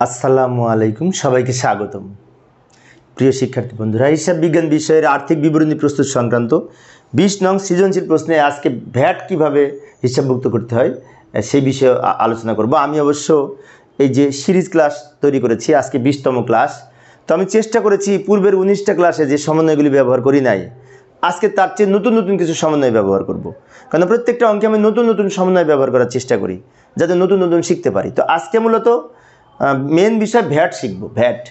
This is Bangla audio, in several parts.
আসসালামু আলাইকুম, সবাইকে স্বাগতম। প্রিয় শিক্ষার্থী বন্ধুরা, হিসাব বিজ্ঞান বিষয়ের আর্থিক বিবরণী প্রস্তুত সংক্রান্ত বিশ নং সৃজনশীল প্রশ্নে আজকে ভ্যাট কীভাবে হিসাবভুক্ত করতে হয় সেই বিষয়ে আলোচনা করব। আমি অবশ্য এই যে সিরিজ ক্লাস তৈরি করেছি, আজকে বিশতম ক্লাস। তো আমি চেষ্টা করেছি পূর্বের উনিশটা ক্লাসে যে সমন্বয়গুলি ব্যবহার করি নাই, আজকে তার চেয়ে নতুন নতুন কিছু সমন্বয় ব্যবহার করব। কারণ প্রত্যেকটা অঙ্কে আমি নতুন নতুন সমন্বয় ব্যবহার করার চেষ্টা করি, যাতে নতুন নতুন শিখতে পারি। তো আজকে মূলত মেন বিষয় ভ্যাট শিখব, ভ্যাট।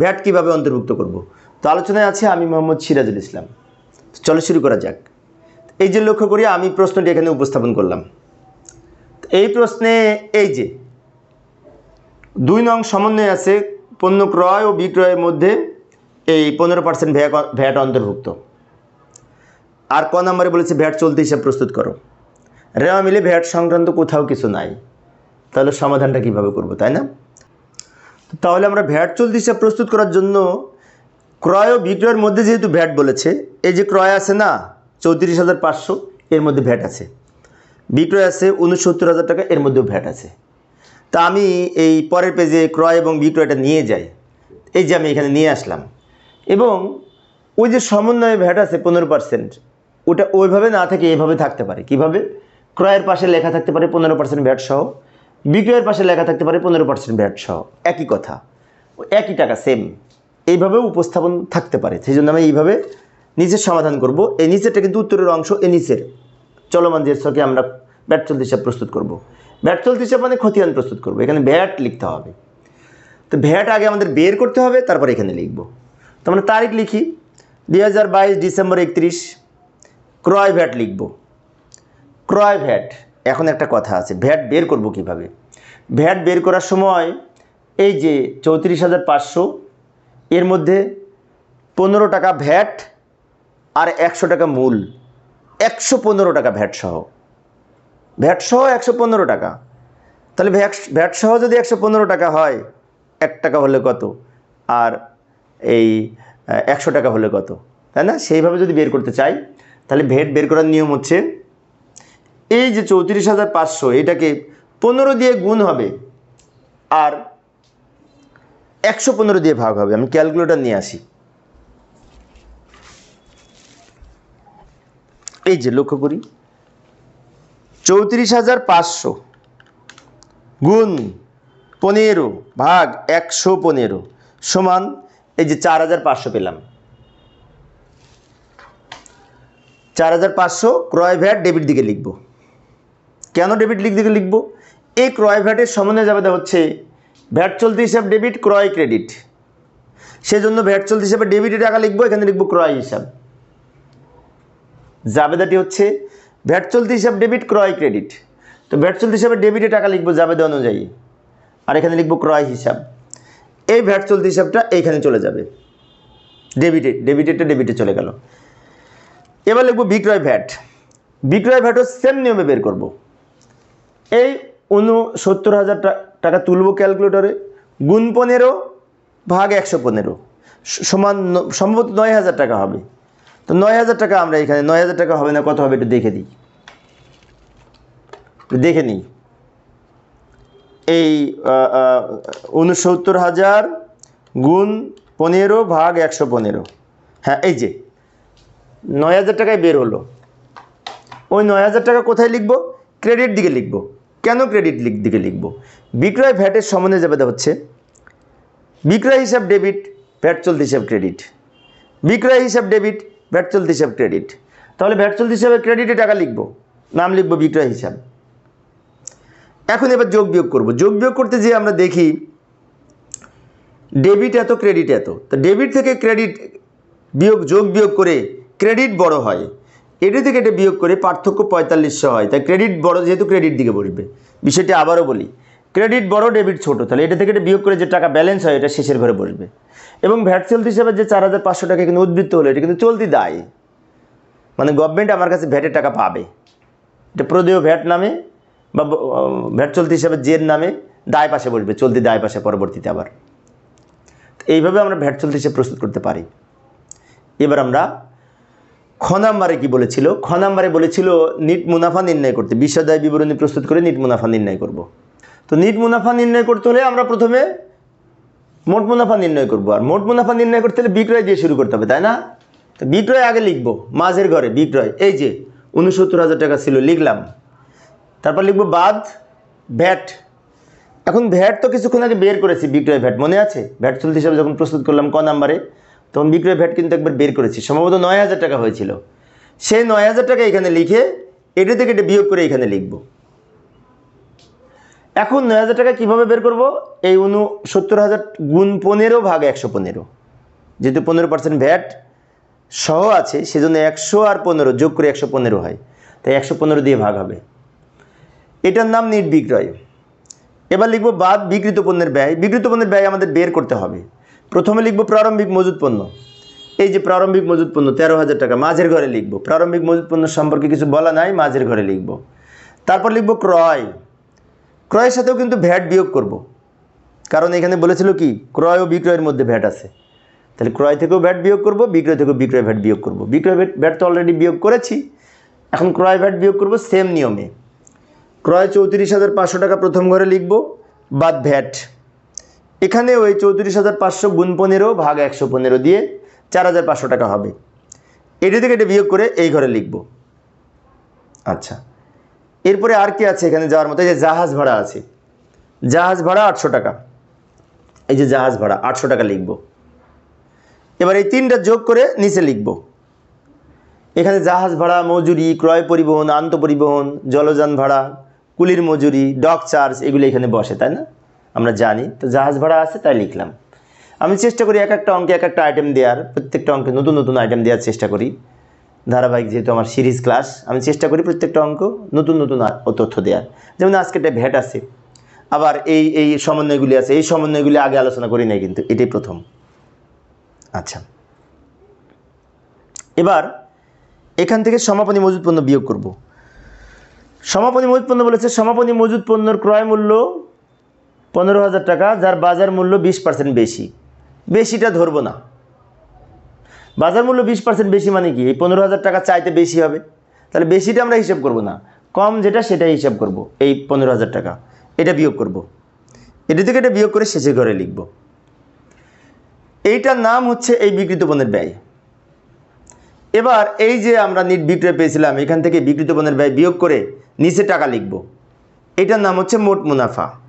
ভ্যাট কীভাবে অন্তর্ভুক্ত করব? তো আলোচনায় আছে আমি মোহাম্মদ সিরাজুল ইসলাম। চলো শুরু করা যাক। এই যে লক্ষ্য করি, আমি প্রশ্নটি এখানে উপস্থাপন করলাম। এই প্রশ্নে এই যে, দুই নং সমন্বয় আছে পণ্য ক্রয় ও বিক্রয়ের মধ্যে এই পনেরো পার্সেন্ট ভ্যাট ভ্যাট অন্তর্ভুক্ত। আর ক নম্বরে বলেছে, ভ্যাট চলতি হিসাব প্রস্তুত করো। রেওয়া মিলে ভ্যাট সংক্রান্ত কোথাও কিছু নাই। তাহলে সমাধানটা কীভাবে করব, তাই না? তাহলে আমরা ভ্যাট চলতি হিসাব প্রস্তুত করার জন্য ক্রয় ও বিক্রয়ের মধ্যে যেহেতু ভ্যাট বলেছে, এই যে ক্রয় আছে না, চৌত্রিশ হাজার পাঁচশো, এর মধ্যে ভ্যাট আছে। বিক্রয় আছে উনসত্তর হাজার টাকা, এর মধ্যেও ভ্যাট আছে। তা আমি এই পরের পেজে ক্রয় এবং বিক্রয়টা নিয়ে যাই। এই যে আমি এখানে নিয়ে আসলাম। এবং ওই যে সমন্বয়ে ভ্যাট আছে পনেরো পার্সেন্ট ওটা ওইভাবে না থেকে এভাবে থাকতে পারে। কীভাবে? ক্রয়ের পাশে লেখা থাকতে পারে পনেরো পার্সেন্ট ভ্যাট সহ। বিক্রয়ের পাশে লেখা থাকতে পারে পনেরো পার্সেন্ট ভ্যাট সহ। একই কথা। একই টাকা সেম এইভাবেও উপস্থাপন থাকতে পারে। সেই জন্য আমি এইভাবে নিচের সমাধান করব। এই নিচেরটা কিন্তু উত্তরের অংশ এ নিচের চলমান যে আমরা ব্যাট চলতি হিসাব প্রস্তুত করব। ব্যাট চলতি হিসাব মানে খতিয়ান প্রস্তুত করব। এখানে ভ্যাট লিখতে হবে। তো ভ্যাট আগে আমাদের বের করতে হবে, তারপর এখানে লিখব। তো আমরা তারিখ লিখি। দুই হাজার বাইশ ডিসেম্বর একত্রিশ। ক্রয় ভ্যাট লিখব। ক্রয় ভ্যাট এখন একটা কথা আছে, ভ্যাট বের করব কীভাবে? ভ্যাট বের করার সময় এই যে চৌত্রিশ হাজার পাঁচশো, এর মধ্যে পনেরো টাকা ভ্যাট আর একশো টাকা মূল। একশো পনেরো টাকা ভ্যাট সহ। ভ্যাট সহ একশো পনেরো টাকা। তাহলে ভ্যাট সহ যদি একশো পনেরো টাকা হয়, এক টাকা হলে কত? আর এই একশো টাকা হলে কত? তাই না? সেইভাবে যদি বের করতে চাই, তাহলে ভ্যাট বের করার নিয়ম হচ্ছে এই যে চৌত্রিশ হাজার পাঁচশো, এটাকে পনেরো দিয়ে গুণ হবে আর একশো পনেরো দিয়ে ভাগ হবে। আমি ক্যালকুলেটার নিয়ে আসি। এই যে লক্ষ্য করি, চৌত্রিশ হাজার পাঁচশো গুণ পনেরো ভাগ একশো পনেরো সমান এই যে চার হাজার পাঁচশো পেলাম। চার হাজার পাঁচশো ক্রয় ভ্যাট ডেবিট দিকে লিখব। কেন ডেবিট লিখ দিকে লিখব? এই ক্রয় ভ্যাটের সমন্বয় যাবে হচ্ছে ভ্যাট চলতি হিসাব ডেবিট ক্রয় ক্রেডিট সেজন্য ভ্যাট চলতি হিসাবে ডেবিটে টাকা লিখব, এখানে লিখব ক্রয় হিসাব। জাবেদাটি হচ্ছে ভ্যাট চলতি হিসাব ডেবিট ক্রয় ক্রেডিট তো ভ্যাট চলতি হিসাবে ডেবিটে টাকা লিখব জাবেদা অনুযায়ী। আর এখানে লিখব ক্রয় হিসাব। এই ভ্যাট চলতি হিসাবটা এইখানে চলে যাবে। ডেবিটে ডেবিটেরটা ডেবিটে চলে গেল। এবার লিখব বিক্রয় ভ্যাট। বিক্রয় ভ্যাটও সেম নিয়মে বের করব। এই উনসত্তর হাজার টাকা তুলবো ক্যালকুলেটরে, গুণ পনেরো ভাগ একশো পনেরো। সমান সম্ভবত নয় হাজার টাকা হবে। তো নয় হাজার টাকা আমরা এখানে, নয় হাজার টাকা হবে না, কত হবে একটু দেখে দিই। দেখে নিই। এই উনসত্তর হাজার গুণ পনেরো ভাগ একশো পনেরো। হ্যাঁ এই যে, নয় হাজার টাকায় বের হলো। ওই নয় হাজার টাকা কোথায় লিখব? ক্রেডিট দিকে লিখব। কেন ক্রেডিট দিকে লিখব? বিক্রয় ভ্যাটের সম্বন্ধে যাবে হচ্ছে, বিক্রয় হিসাব ডেবিট ভ্যাট চলতি হিসাব ক্রেডিট বিক্রয় হিসাব ডেবিট ভ্যাট চলতি হিসাব ক্রেডিট তাহলে ভ্যাট চলতি হিসাবে ক্রেডিটে টাকা লিখব, নাম লিখব বিক্রয় হিসাব। এখন এবার যোগ বিয়োগ করব। যোগ বিয়োগ করতে যে আমরা দেখি ডেবিট এত ক্রেডিট এত। তো ডেবিট থেকে ক্রেডিট বিয়োগ, যোগ বিয়োগ করে ক্রেডিট বড় হয়। এটা থেকে এটা বিয়োগ করে পার্থক্য পঁয়তাল্লিশশো হয়। তাই ক্রেডিট বড়, যেহেতু ক্রেডিট দিকে বসবে। বিষয়টি আবারও বলি ক্রেডিট বড় ডেবিট ছোট। তাহলে এটা থেকে এটা বিয়োগ করে যে টাকা ব্যালেন্স হয়, এটা শেষের ঘরে বসবে। এবং ভ্যাট চলতি হিসাবে যে চার হাজার পাঁচশো টাকা কিন্তু উদ্বৃত্ত হলো, এটা কিন্তু চলতি দায়। মানে গভর্নমেন্ট আমার কাছে ভ্যাটের টাকা পাবে। এটা প্রদেয় ভ্যাট নামে বা ভ্যাট চলতি হিসাবে জের নামে দায় পাশে বসবে, চলতি দায় পাশে পরবর্তীতে আবার। এইভাবে আমরা ভ্যাট চলতি হিসেবে প্রস্তুত করতে পারি। এবার আমরা খ নাম্বারে কি বলেছিল? খ নাম্বারে বলেছিল, নিট মুনাফা নির্ণয় করতে। বিশ্বদায় বিবরণী প্রস্তুত করে নিট মুনাফা নির্ণয় করব। তো নিট মুনাফা নির্ণয় করতে হলে আমরা প্রথমে মোট মুনাফা নির্ণয় করব। আর মোট মুনাফা নির্ণয় করতে হলে বিক্রয় দিয়ে শুরু করতে হবে, তাই না? তো বিক্রয় আগে লিখব, মাঝের ঘরে বিক্রয়। এই যে উনসত্তর হাজার টাকা ছিল, লিখলাম। তারপর লিখব বাদ, ভ্যাট। এখন ভ্যাট তো কিছুক্ষণ আগে বের করেছি, বিক্রয় ভ্যাট, মনে আছে? ভ্যাট চলতি হিসাবে যখন প্রস্তুত করলাম ক নাম্বারে তখন বিক্রয় ভ্যাট কিন্তু একবার বের করেছি। সম্ভবত নয় হাজার টাকা হয়েছিল। সেই নয় হাজার টাকা এখানে লিখে এটা থেকে এটা বিয়োগ করে এখানে লিখব। এখন নয় হাজার টাকা কীভাবে বের করব? এই উনু সত্তর হাজার গুণ পনেরো ভাগ একশো পনেরো। যেহেতু পনেরো পার্সেন্ট ভ্যাট সহ আছে, সেজন্য একশো আর পনেরো যোগ করে একশো পনেরো হয়। তাই একশো পনেরো দিয়ে ভাগ হবে। এটার নাম নিট বিক্রয়। এবার লিখব বাদ বিকৃত পণ্যের ব্যয়। বিকৃত পণ্যের ব্যয় আমাদের বের করতে হবে। প্রথমে লিখব প্রারম্ভিক মজুত পণ্য। এই যে প্রারম্ভিক মজুত পণ্য, তেরো হাজার টাকা, মাঝের ঘরে লিখব। প্রারম্ভিক মজুত পণ্য সম্পর্কে কিছু বলা নাই, মাঝের ঘরে লিখব। তারপর লিখব ক্রয়। ক্রয়ের সাথেও কিন্তু ভ্যাট বিয়োগ করব। কারণ এখানে বলেছিল কি, ক্রয় ও বিক্রয়ের মধ্যে ভ্যাট আছে। তাহলে ক্রয় থেকেও ভ্যাট বিয়োগ করব, বিক্রয় থেকেও বিক্রয় ভ্যাট বিয়োগ করব। বিক্রয় ভ্যাট ভ্যাট তো অলরেডি বিয়োগ করেছি। এখন ক্রয় ভ্যাট বিয়োগ করব সেম নিয়মে। ক্রয় চৌত্রিশ হাজার পাঁচশো টাকা প্রথম ঘরে লিখব, বাদ ভ্যাট। এখানে ওই চৌত্রিশ হাজার পাঁচশো গুণ পনেরো ভাগ একশো পনেরো দিয়ে চার হাজার পাঁচশো টাকা হবে। এটি থেকে এটা বিয়োগ করে এই ঘরে লিখব। আচ্ছা এরপরে আর কি আছে এখানে যাওয়ার মতো? এই যে জাহাজ ভাড়া আছে। জাহাজ ভাড়া আটশো টাকা। এই যে জাহাজ ভাড়া, আটশো টাকা লিখব। এবার এই তিনটা যোগ করে নিচে লিখব। এখানে জাহাজ ভাড়া, মজুরি, ক্রয় পরিবহন, আন্ত পরিবহন, জলযান ভাড়া, কুলির মজুরি, ডক চার্জ, এগুলো এখানে বসে, তাই না? আমরা জানি, তো জাহাজ ভাড়া আছে, তাই লিখলাম। আমি চেষ্টা করি এক একটা অঙ্কে এক একটা আইটেম দেওয়ার, প্রত্যেকটা অঙ্কে নতুন নতুন আইটেম দেওয়ার চেষ্টা করি। ধারাবাহিক যেহেতু আমার সিরিজ ক্লাস আমি চেষ্টা করি প্রত্যেকটা অঙ্ক নতুন নতুন তথ্য দেওয়ার। যেমন আজকে একটা ভ্যাট আছে, আবার এই এই সমন্বয়গুলি আছে, এই সমন্বয়গুলি আগে আলোচনা করি নাই কিন্তু, এটাই প্রথম। আচ্ছা। এবার, এখান থেকে সমাপনী মজুত পণ্য বিয়োগ করব। সমাপনী মজুত পণ্য বলেছে, সমাপনী মজুত পণ্যর ক্রয় মূল্য পনেরো হাজার টাকা, যার বাজার মূল্য বিশ পার্সেন্ট বেশি। বেশিটা ধরবো না। বাজার মূল্য বিশ পার্সেন্ট বেশি মানে কি? এই পনেরো হাজার টাকা চাইতে বেশি হবে। তাহলে বেশিটা আমরা হিসাব করব না। কম যেটা, সেটাই হিসাব করব এই পনেরো হাজার টাকা। এটা বিয়োগ করব। এটা থেকে এটা বিয়োগ করে শেষে ঘরে লিখব। এইটার নাম হচ্ছে এই বিকৃত পণ্যের ব্যয়। এবার এই যে আমরা নিট বিক্রয় পেয়েছিলাম, এখান থেকে বিকৃত পণ্যের ব্যয় বিয়োগ করে নিচে টাকা লিখব। এটার নাম হচ্ছে মোট মুনাফা।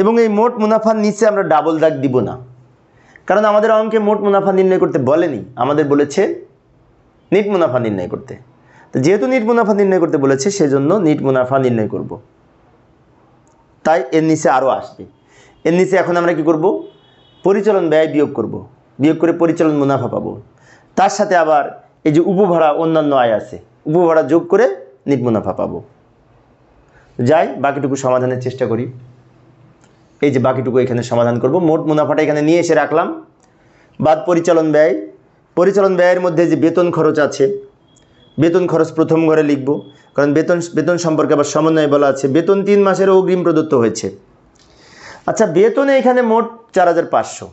এবং এই মোট মুনাফার নিচে আমরা ডাবল দাগ দিব না। কারণ আমাদের অঙ্কে মোট মুনাফা নির্ণয় করতে বলেনি। আমাদের বলেছে নিট মুনাফা নির্ণয় করতে। তো যেহেতু নিট মুনাফা নির্ণয় করতে বলেছে, সেজন্য নিট মুনাফা নির্ণয় করব। তাই এর নিচে আরও আসবে। এর নিচে এখন আমরা কি করব? পরিচালন ব্যয় বিয়োগ করব। বিয়োগ করে পরিচালন মুনাফা পাবো। তার সাথে আবার এই যে উপভাড়া অন্যান্য আয় আছে উপভাড়া যোগ করে নিট মুনাফা পাবো। যাই, বাকিটুকু সমাধানের চেষ্টা করি। এই যে বাকিটুকু এখানে সমাধান করব। মোট মুনাফাটা এখানে নিয়ে এসে রাখলাম। বাদ পরিচালন ব্যয়। পরিচালন ব্যয়ের মধ্যে যে বেতন খরচ আছে, বেতন খরচ প্রথম ঘরে লিখব। কারণ বেতন বেতন সম্পর্কে আবার সমন্বয় বলা আছে। বেতন তিন মাসের অগ্রিম প্রদত্ত হয়েছে। আচ্ছা বেতনে এখানে মোট চার হাজার পাঁচশো।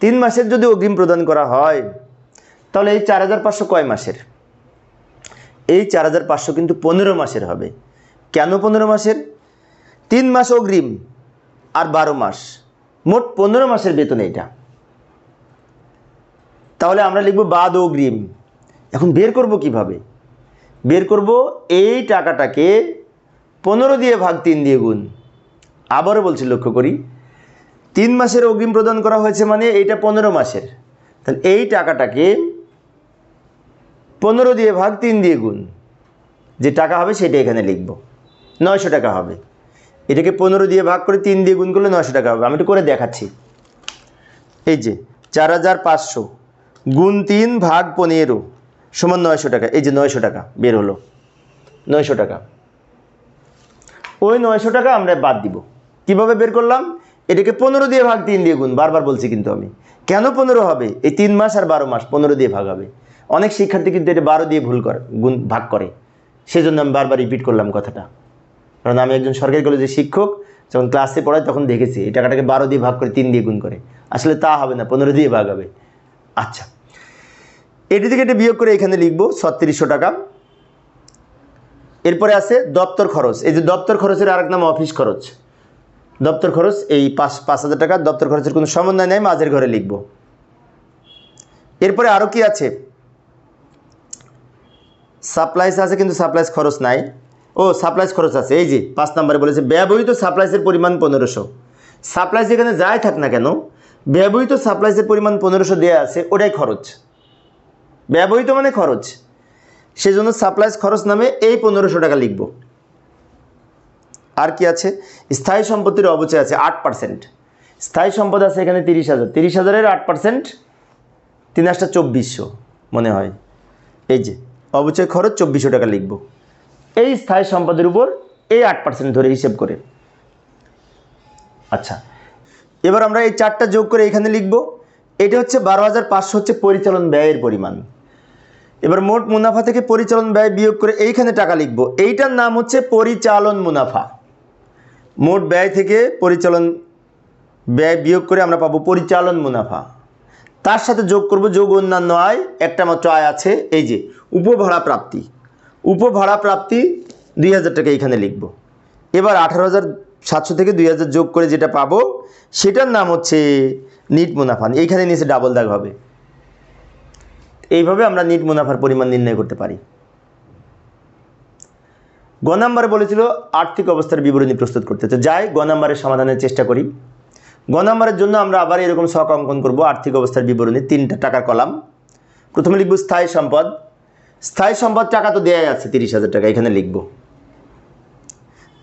তিন মাসের যদি অগ্রিম প্রদান করা হয়, তাহলে এই চার হাজার পাঁচশো কয় মাসের? এই চার হাজার পাঁচশো কিন্তু পনেরো মাসের হবে। কেন পনেরো মাসের? তিন মাস অগ্রিম। আর বারো মাস। মোট পনেরো মাসের বেতন এইটা। তাহলে আমরা লিখব বাদ অগ্রিম। এখন বের করব কীভাবে? বের করব এই টাকাটাকে পনেরো দিয়ে ভাগ তিন দিয়ে গুণ। আবারও বলছি, লক্ষ্য করি। তিন মাসের অগ্রিম প্রদান করা হয়েছে মানে এইটা পনেরো মাসের। তাহলে এই টাকাটাকে পনেরো দিয়ে ভাগ তিন দিয়ে গুণ। যে টাকা হবে সেটা এখানে লিখব। নয়শো টাকা হবে। এটাকে পনেরো দিয়ে ভাগ করে তিন দিয়ে গুণ করলে নশো টাকা হবে। আমি একটু করে দেখাচ্ছি। এই যে, চার হাজার পাঁচশো গুণ তিন ভাগ পনেরো সমান নয়শো টাকা। এই যে নয়শো টাকা, বের হলো। নয়শো টাকা। ওই নয়শো টাকা আমরা বাদ দিব। কীভাবে বের করলাম? এটাকে পনেরো দিয়ে ভাগ তিন দিয়ে গুণ, বারবার বলছি কিন্তু আমি। কেন পনেরো হবে? এই তিন মাস আর বারো মাস পনেরো দিয়ে ভাগ হবে। অনেক শিক্ষার্থী কিন্তু এটা বারো দিয়ে ভুল করে গুণ ভাগ করে। সেজন্য আমি বারবার রিপিট করলাম কথাটা। কারণ আমি একজন সরকারি কলেজের শিক্ষক, যখন ক্লাসে পড়াই তখন দেখেছি, এই টাকাটাকে বারো দিয়ে ভাগ করে তিন দিয়ে গুণ করে। আসলে তা হবে না, পনেরো দিয়ে ভাগ হবে। আচ্ছা এটি থেকে এটা বিয়োগ করে এখানে লিখব, ছত্রিশশো টাকা। এরপরে আছে দপ্তর খরচ। এই যে দপ্তর খরচের আরেক নাম অফিস খরচ। দপ্তর খরচ, এই পাঁচ পাঁচ হাজার টাকা দপ্তর খরচের কোনো সমন্বয় নেই মাঝের ঘরে লিখব। এরপরে আরও কি আছে? সাপ্লাইস আছে কিন্তু সাপ্লাইস খরচ নাই। ও সাপ্লাইস খরচ আছে। এই যে, পাঁচ নম্বরে বলেছে ব্যবহৃত সাপ্লাইসের পরিমাণ পনেরোশো। সাপ্লাইস যেখানে যাই থাক না কেন ব্যবহৃত সাপ্লাইসের পরিমাণ পনেরোশো দেওয়া আছে, ওটাই খরচ। ব্যবহৃত মানে খরচ। সেজন্য সাপ্লাইস খরচ নামে এই পনেরোশো টাকা লিখব। আর কি আছে? স্থায়ী সম্পত্তির অবচয় আছে আট পার্সেন্ট স্থায়ী সম্পদ আছে এখানে তিরিশ হাজার। তিরিশ হাজারের আট পার্সেন্ট তিন আসটা চব্বিশশো মনে হয়। এই যে, অবচয় খরচ চব্বিশশো টাকা লিখব। এই স্থায়ী সম্পদের উপর এই আট পার্সেন্ট ধরে হিসেব করে। আচ্ছা এবার আমরা এই চারটা যোগ করে এখানে লিখব। এটা হচ্ছে বারো হাজার পাঁচশো হচ্ছে পরিচালন ব্যয়ের পরিমাণ। এবার মোট মুনাফা থেকে পরিচালন ব্যয় বিয়োগ করে এইখানে টাকা লিখব। এইটার নাম হচ্ছে পরিচালন মুনাফা। মোট ব্যয় থেকে পরিচালন ব্যয় বিয়োগ করে আমরা পাবো পরিচালন মুনাফা। তার সাথে যোগ করব যোগ অন্যান্য আয়। একটা মাত্র আয় আছে, এই যে উপভাড়া প্রাপ্তি। উপভাড়া প্রাপ্তি দুই হাজার টাকা এখানে লিখব। এবার আঠারো হাজার সাতশো থেকে দুই হাজার যোগ করে যেটা পাবো, সেটার নাম হচ্ছে নিট মুনাফা। এইখানে নিচে ডাবল দাগ হবে। এইভাবে আমরা নিট মুনাফার পরিমাণ নির্ণয় করতে পারি। গ নাম্বারে বলেছিল, আর্থিক অবস্থার বিবরণী প্রস্তুত করতে। তো যাই, গ নাম্বারের সমাধানের চেষ্টা করি। গ নাম্বারের জন্য আমরা আবার এরকম শখ অঙ্কন করব, আর্থিক অবস্থার বিবরণী, তিনটা টাকার কলাম। প্রথমে লিখব স্থায়ী সম্পদ স্থায়ী সম্পদ টাকা তো দেয়াই আছে তিরিশ হাজার টাকা, এখানে লিখব।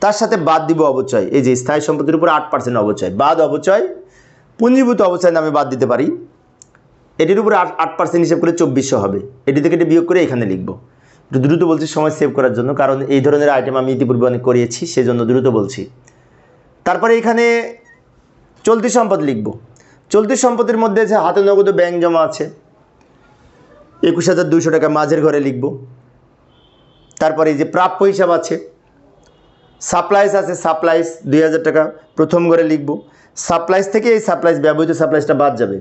তার সাথে বাদ দিব অবচয়। এই যে স্থায়ী সম্পত্তির উপর আট পার্সেন্ট অবচয়। বাদ অবচয়, পুঞ্জীভূত অবচয় নামে বাদ দিতে পারি। এটির উপরে আট আট পার্সেন্ট হিসেব করে চব্বিশশো হবে। এটি থেকে এটি বিয়োগ করে এখানে লিখব। একটু দ্রুত বলছি, সময় সেভ করার জন্য, কারণ এই ধরনের আইটেম আমি ইতিপূর্বে অনেক করিয়েছি, সেজন্য দ্রুত বলছি। তারপরে এখানে চলতি সম্পদ লিখব। চলতি সম্পদের মধ্যে যে হাতে নগদ ব্যাংক জমা আছে একুশ হাজার দুইশো টাকা মাঝের ঘরে লিখব। তারপরে যে প্রাপ্য হিসাব আছে, সাপ্লাইস আছে, সাপ্লাইস দুই হাজার টাকা, প্রথম ঘরে লিখব। সাপ্লাইস থেকে এই সাপ্লাইস, ব্যবহৃত সাপ্লাইসটা বাদ যাবে।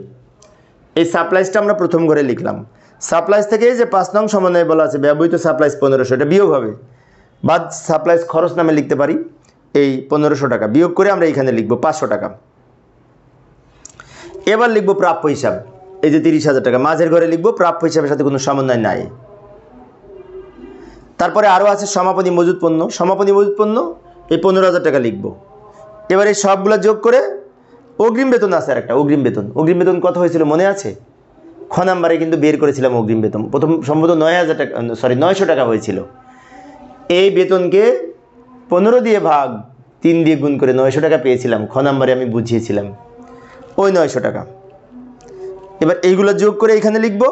এই সাপ্লাইসটা আমরা প্রথম ঘরে লিখলাম। সাপ্লাইস থেকে যে পাঁচ নং সমন্বয়ে বলা আছে, ব্যবহৃত সাপ্লাইস পনেরোশো, এটা বিয়োগ হবে। বাদ সাপ্লাইস খরচ নামে লিখতে পারি, এই পনেরোশো টাকা। বিয়োগ করে আমরা এখানে লিখব পাঁচশো টাকা। এবার লিখব প্রাপ্য হিসাব। এই যে তিরিশ হাজার টাকা, মাঝের ঘরে লিখব, প্রাপ্য হিসাবের সাথে কোনো সমন্বয় নাই। তারপরে আরও আছে সমাপনী মজুদ পণ্য। সমাপনী মজুদ পণ্য, এই পনেরো হাজার টাকা লিখব। এবার এই সবগুলো যোগ করে অগ্রিম বেতন আছে আর একটা অগ্রিম বেতন। অগ্রিম বেতন কত হয়েছিল মনে আছে? খ নাম্বারে কিন্তু বের করেছিলাম অগ্রিম বেতন। প্রথম সম্ভবত নয় হাজার টাকা সরি নয়শো টাকা হয়েছিল। এই বেতনকে পনেরো দিয়ে ভাগ, তিন দিয়ে গুণ করে নয়শো টাকা পেয়েছিলাম। খ নাম্বারে আমি বুঝিয়েছিলাম। ওই নয়শো টাকা। এবার এইগুলো যোগ করে এখানে লিখব।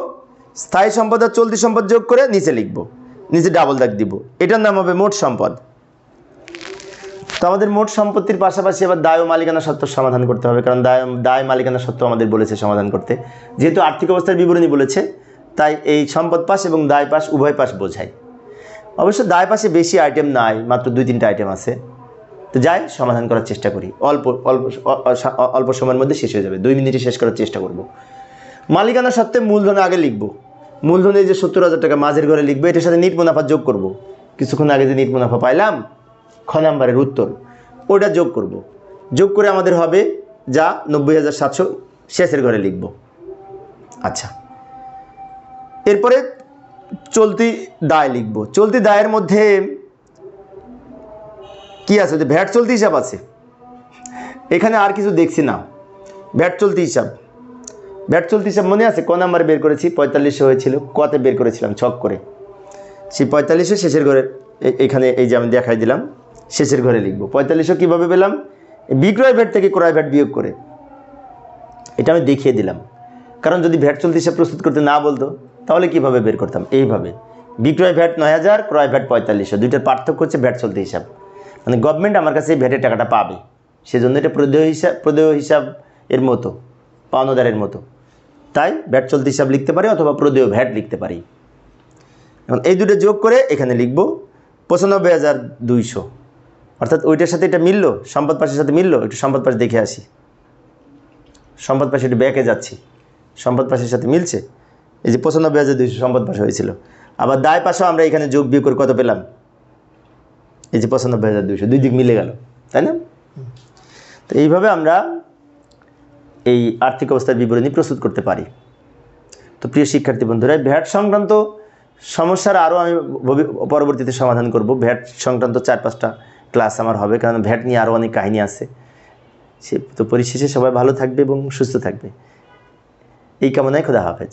স্থায়ী সম্পদ আর চলতি সম্পদ যোগ করে নিচে লিখব। নিচে ডাবল দাগ দিব। এটার নাম হবে মোট সম্পদ। তো আমাদের মোট সম্পত্তির পাশাপাশি এবার দায় ও মালিকানা সত্ত্ব সমাধান করতে হবে, কারণ দায় দায় মালিকানা সত্ত্ব আমাদের বলেছে সমাধান করতে। যেহেতু আর্থিক অবস্থার বিবরণী বলেছে, তাই এই সম্পদ পাশ এবং দায় পাশ উভয় পাশ বোঝায়। অবশ্য দায় পাশে বেশি আইটেম নাই, মাত্র দুই তিনটা আইটেম আছে। তো যাই, সমাধান করার চেষ্টা করি। অল্প অল্প অল্প সময়ের মধ্যে শেষ হয়ে যাবে। দুই মিনিটে শেষ করার চেষ্টা করব। মালিকানা সত্ত্বে মূলধন আগে লিখব। মূলধনে যে সত্তর হাজার টাকা মাঝের ঘরে লিখব, এটার সাথে নিট মুনাফা যোগ করব। কিছুক্ষণ আগে যে নিট মুনাফা পাইলাম, খ নাম্বারের উত্তর, ওটা যোগ করব। যোগ করে আমাদের হবে যা নব্বই হাজার সাতশো শেষের ঘরে লিখব। আচ্ছা। এরপরে চলতি দায় লিখব। চলতি দায়ের মধ্যে কি আছে? যে ভ্যাট চলতি হিসাব আছে। এখানে আর কিছু দেখছি না। ভ্যাট চলতি হিসাব। ভ্যাট চলতি হিসাব মনে আছে? ক নাম্বারে বের করেছি? পঁয়তাল্লিশশো হয়েছিল। কতে বের করেছিলাম, ছক করে। সেই পঁয়তাল্লিশশো শেষের ঘরে এখানে এই যে আমি দেখাই দিলাম, শেষের ঘরে লিখব। পঁয়তাল্লিশশো কীভাবে পেলাম? বিক্রয় ভ্যাট থেকে ক্রয় ভ্যাট বিয়োগ করে। এটা আমি দেখিয়ে দিলাম। কারণ যদি ভ্যাট চলতি হিসাব প্রস্তুত করতে না বলতো, তাহলে কীভাবে বের করতাম? এইভাবে। বিক্রয় ভ্যাট নয় হাজার, ক্রয় ভ্যাট পঁয়তাল্লিশশো। দুইটার পার্থক্য হচ্ছে ভ্যাট চলতি হিসাব। মানে গভর্নমেন্ট আমার কাছে এই ভ্যাটের টাকাটা পাবে। সেজন্য এটা প্রদেয় হিসাব প্রদেয় হিসাব এর মতো, পাওনাদারের মতো। তাই ভ্যাট চলতি হিসাব লিখতে পারি অথবা প্রদেয় ভ্যাট লিখতে পারি। এখন এই দুটো যোগ করে এখানে লিখব পঁচানব্বই হাজার দুইশো। অর্থাৎ ওইটার সাথে এটা মিললো, সম্পদ পাশের সাথে মিললো, একটু সম্পদ পাশ দেখে আসি। সম্পদ পাশে একটু ব্যাকে যাচ্ছি। সম্পদ পাশের সাথে মিলছে। এই যে পঁচানব্বই হাজার দুইশো সম্পদ পাশে হয়েছিল। আবার দায় পাশেও আমরা এখানে যোগ বিয়োগ করে কত পেলাম? এই যে পঁচানব্বই হাজার দুইশো, দুই দিক মিলে গেল, তাই না? তো এইভাবে আমরা এই আর্থিক অবস্থার বিবরণী প্রস্তুত করতে পারি। তো প্রিয় শিক্ষার্থী বন্ধুরা, ভ্যাট সংক্রান্ত সমস্যার আরও আমি পরবর্তীতে সমাধান করব। ভ্যাট সংক্রান্ত চার, পাঁচটা ক্লাস আমার হবে, কারণ ভ্যাট নিয়ে আরও অনেক কাহিনী আছে। সে তো পরিশেষে সবাই ভালো থাকবে এবং সুস্থ থাকবে। এই কামনায় খোদা হাফেজ।